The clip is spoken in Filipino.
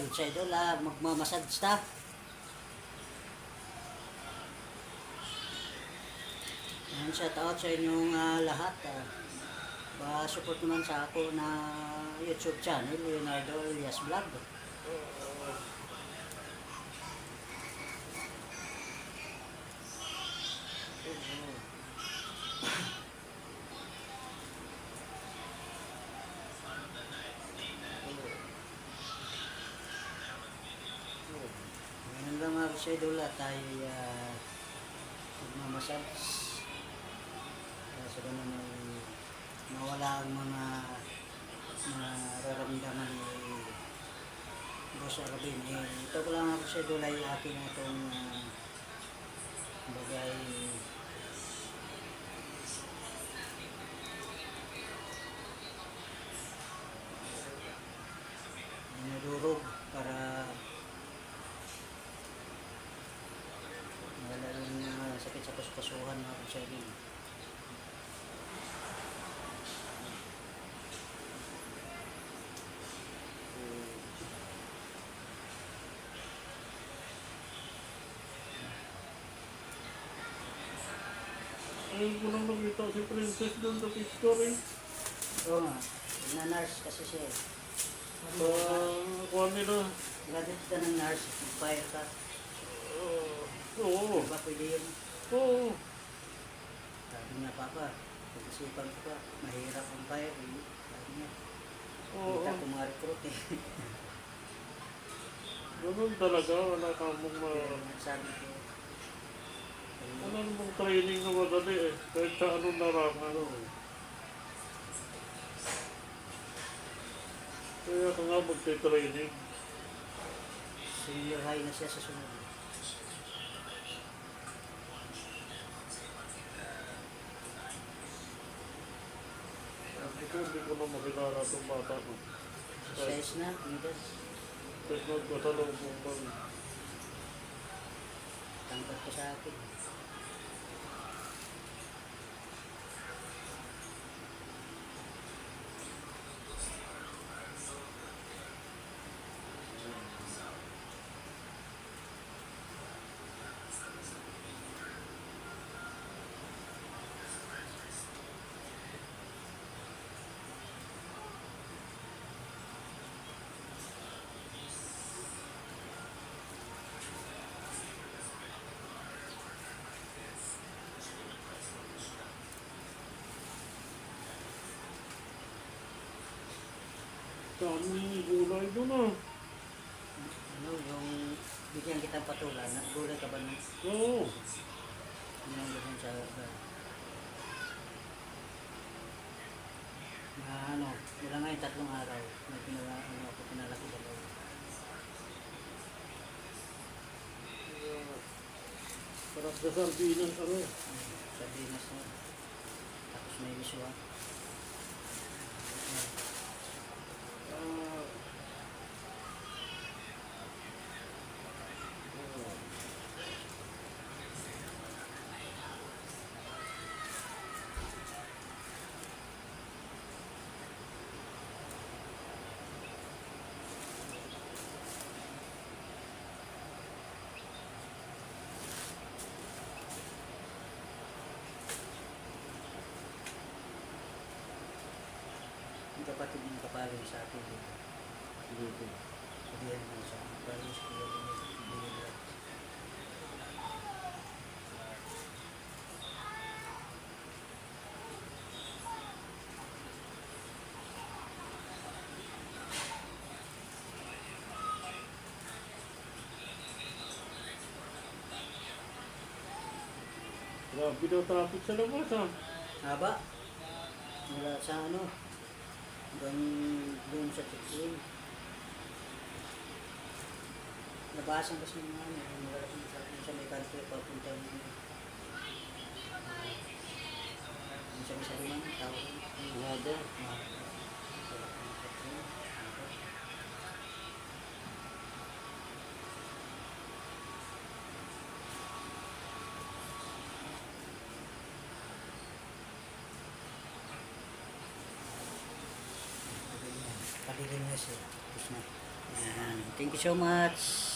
kalod sa idol, ah, magmamassage ta. Yan, shout out sa inyong ah, lahat. Ah. Pa-support naman sa ako na YouTube channel, Leonardo Elias Vlog. Ngayon kasidol at tayo uh, magmamassage. Uh, sa ganun ay mawala ang mga nararamdaman ni Boss Arabin. Eh, ito ko lang mga kasidol ay akin itong uh, bagay sakit sa puspasuhan mga kasidol. Ayun ko lang nakita si Princess doon sa picture eh. Oo nga, na-nurse kasi siya eh. Sa kuha nila. Graduate ka ng nurse, fire ka. Uh, oo. Diba pwede yun? Oo. Sabi niya, Papa, pag-isipan ko pa, mahirap ang fire. Eh. Sabi niya, Oo. kita ko mga recruit eh. Ganun talaga. Wala ka mong ma... Kaya sabi ko, Wala namang training na madali eh. Kahit sa anong narangan. Kaya ka nga magte-training. senior high na siya sa sunod. Sabi ko, hindi ko na makilala itong bata ko. Size na, midas. Kahit nagkasalubong kami. Tangkad ko sa akin. Dami gulay doon ah. Ano, yung bigyan kitang patulan, nagulay ka ba nun? Oo. Ano yung sa... sa- na ano, wala nga yung tatlong araw na pinala, ano ako pinalaki dalawa. Sarap sa sardinas ano. sa dinas na. Tapos may wiswa. Ah. Yung kapatid yung kapalong sa akin dito. Dito. Sabihan mo sa akin. Parang sa kuya dito. Grabe daw traffic sa labas ah. Haba. Wala sa ano. Doon, doon sa check-in. Nabasan kasi yung ano, yung sa, sa may country papunta yung yung sa isa rin ang tao. Haba. Padilim na siya. Tapos. Thank you so much.